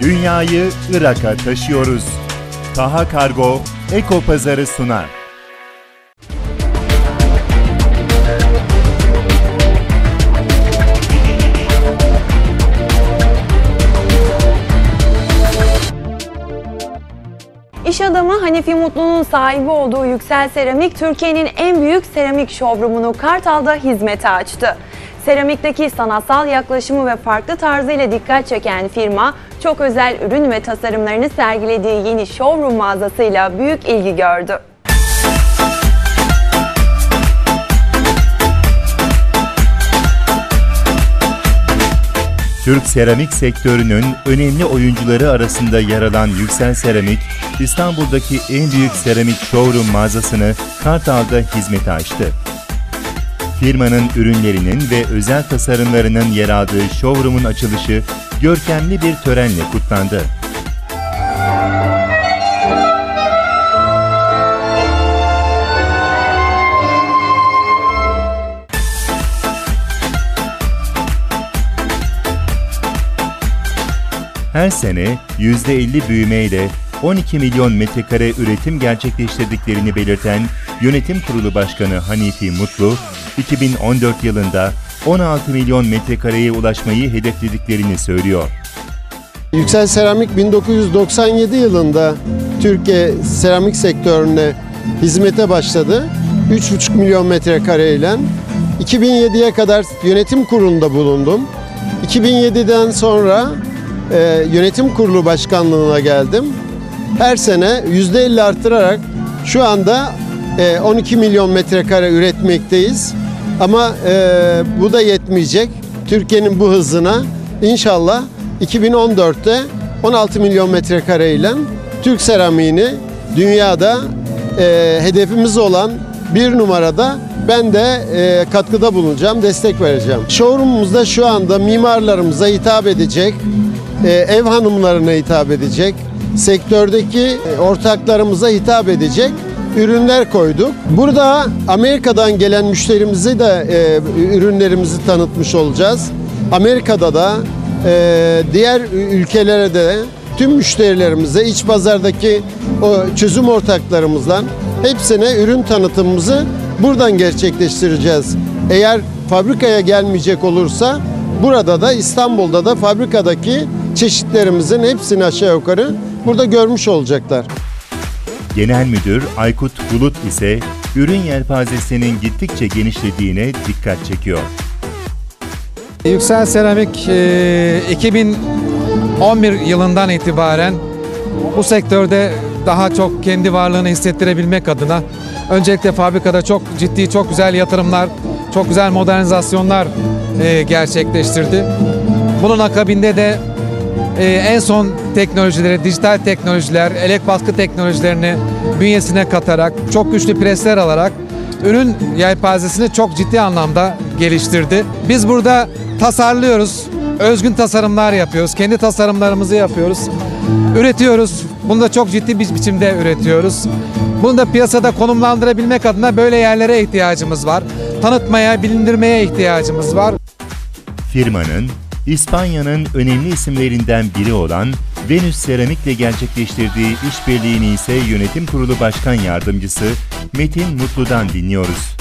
Dünyayı Irak'a taşıyoruz. Taha Kargo Eko Pazarı sunar. İş adamı Hanifi Mutlu'nun sahibi olduğu Yüksel Seramik, Türkiye'nin en büyük seramik showroomunu Kartal'da hizmete açtı. Seramikteki sanatsal yaklaşımı ve farklı tarzıyla dikkat çeken firma, çok özel ürün ve tasarımlarını sergilediği yeni showroom mağazasıyla büyük ilgi gördü. Türk seramik sektörünün önemli oyuncuları arasında yer alan Yüksel Seramik, İstanbul'daki en büyük seramik showroom mağazasını Kartal'da hizmete açtı. Firmanın ürünlerinin ve özel tasarımlarının yer aldığı showroom'un açılışı görkemli bir törenle kutlandı. Her sene %50 büyümeyle 12 milyon metrekare üretim gerçekleştirdiklerini belirten Yönetim Kurulu Başkanı Hanifi Mutlu, 2014 yılında 16 milyon metrekareye ulaşmayı hedeflediklerini söylüyor. Yüksel Seramik 1997 yılında Türkiye seramik sektörüne hizmete başladı. 3,5 milyon metrekare ile 2007'ye kadar yönetim kurulunda bulundum. 2007'den sonra e, yönetim kurulu başkanlığına geldim. Her sene %50 artırarak şu anda e, 12 milyon metrekare üretmekteyiz. Ama e, bu da yetmeyecek. Türkiye'nin bu hızına inşallah 2014'te 16 milyon metrekare ile Türk seramiğini dünyada e, hedefimiz olan bir numarada ben de e, katkıda bulunacağım, destek vereceğim. Showroom'umuzda şu anda mimarlarımıza hitap edecek, e, ev hanımlarına hitap edecek, sektördeki e, ortaklarımıza hitap edecek ürünler koyduk. Burada Amerika'dan gelen müşterimizi de e, ürünlerimizi tanıtmış olacağız. Amerika'da da e, diğer ülkelere de tüm müşterilerimize iç pazardaki o çözüm ortaklarımızdan hepsine ürün tanıtımımızı buradan gerçekleştireceğiz. Eğer fabrikaya gelmeyecek olursa burada da İstanbul'da da fabrikadaki çeşitlerimizin hepsini aşağı yukarı burada görmüş olacaklar. Genel Müdür Aykut Bulut ise ürün yelpazesinin gittikçe genişlediğine dikkat çekiyor. Yüksel Seramik e, 2011 yılından itibaren bu sektörde daha çok kendi varlığını hissettirebilmek adına öncelikle fabrikada çok ciddi, çok güzel yatırımlar, çok güzel modernizasyonlar e, gerçekleştirdi. Bunun akabinde de e, en son teknolojileri, dijital teknolojiler, elek baskı teknolojilerini bünyesine katarak, çok güçlü presler alarak ürün yelpazesini çok ciddi anlamda geliştirdi. Biz burada tasarlıyoruz, özgün tasarımlar yapıyoruz, kendi tasarımlarımızı yapıyoruz, üretiyoruz. Bunu da çok ciddi bir biçimde üretiyoruz. Bunu da piyasada konumlandırabilmek adına böyle yerlere ihtiyacımız var. Tanıtmaya, bilindirmeye ihtiyacımız var. Firmanın İspanya'nın önemli isimlerinden biri olan Venüs Seramik'le gerçekleştirdiği işbirliğini ise Yönetim Kurulu Başkan Yardımcısı Metin Mutlu'dan dinliyoruz.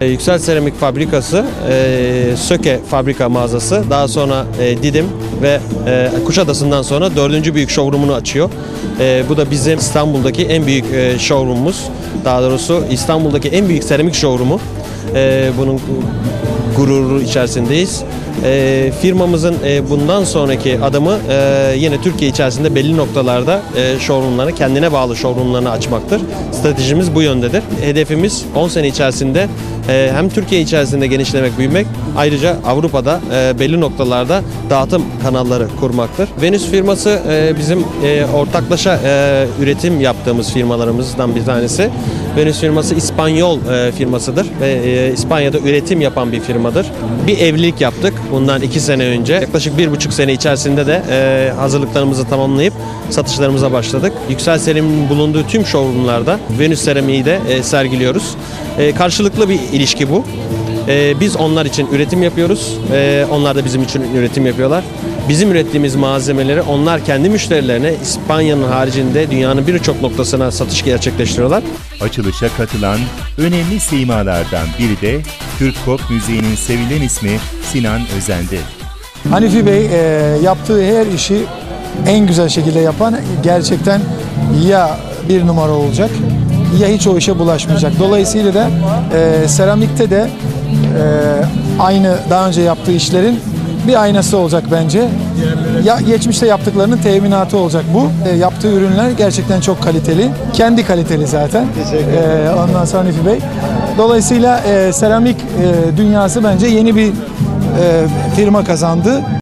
E, Yüksel Seramik Fabrikası, e, Söke Fabrika mağazası, daha sonra e, Didim ve e, Kuşadası'ndan sonra dördüncü büyük showroom'unu açıyor. Bu da bizim İstanbul'daki en büyük e, showroom'umuz. Daha doğrusu İstanbul'daki en büyük seramik showroom'u. Bunun gururu içerisindeyiz. E, firmamızın e, bundan sonraki adımı e, yine Türkiye içerisinde belli noktalarda e, showroomlarını, kendine bağlı showroomlarını açmaktır. Stratejimiz bu yöndedir. Hedefimiz 10 sene içerisinde e, hem Türkiye içerisinde genişlemek, büyümek, ayrıca Avrupa'da e, belli noktalarda dağıtım kanalları kurmaktır. Venüs firması e, bizim e, ortaklaşa e, üretim yaptığımız firmalarımızdan bir tanesi. Venüs firması İspanyol e, firmasıdır ve e, İspanya'da üretim yapan bir firmadır. Bir evlilik yaptık bundan iki sene önce. Yaklaşık bir buçuk sene içerisinde de e, hazırlıklarımızı tamamlayıp satışlarımıza başladık. Yüksel Seramik'in bulunduğu tüm showroomlarda Venüs Seramik'i de e, sergiliyoruz. E, karşılıklı bir ilişki bu. E, biz onlar için üretim yapıyoruz. E, onlar da bizim için üretim yapıyorlar. Bizim ürettiğimiz malzemeleri onlar kendi müşterilerine İspanya'nın haricinde dünyanın birçok noktasına satış gerçekleştiriyorlar. Açılışa katılan önemli simalardan biri de Türk pop müziğinin sevilen ismi Sinan Özen'di. Hanifi Bey e, yaptığı her işi en güzel şekilde yapan gerçekten ya bir numara olacak ya hiç o işe bulaşmayacak. Dolayısıyla da e, seramikte de e, aynı daha önce yaptığı işlerin bir aynası olacak bence. Ya geçmişte yaptıklarının teminatı olacak bu. E, yaptığı ürünler gerçekten çok kaliteli. Kendi kaliteli zaten. E, ondan sonra Hanifi Bey. Dolayısıyla e, seramik e, dünyası bence yeni bir e, firma kazandı.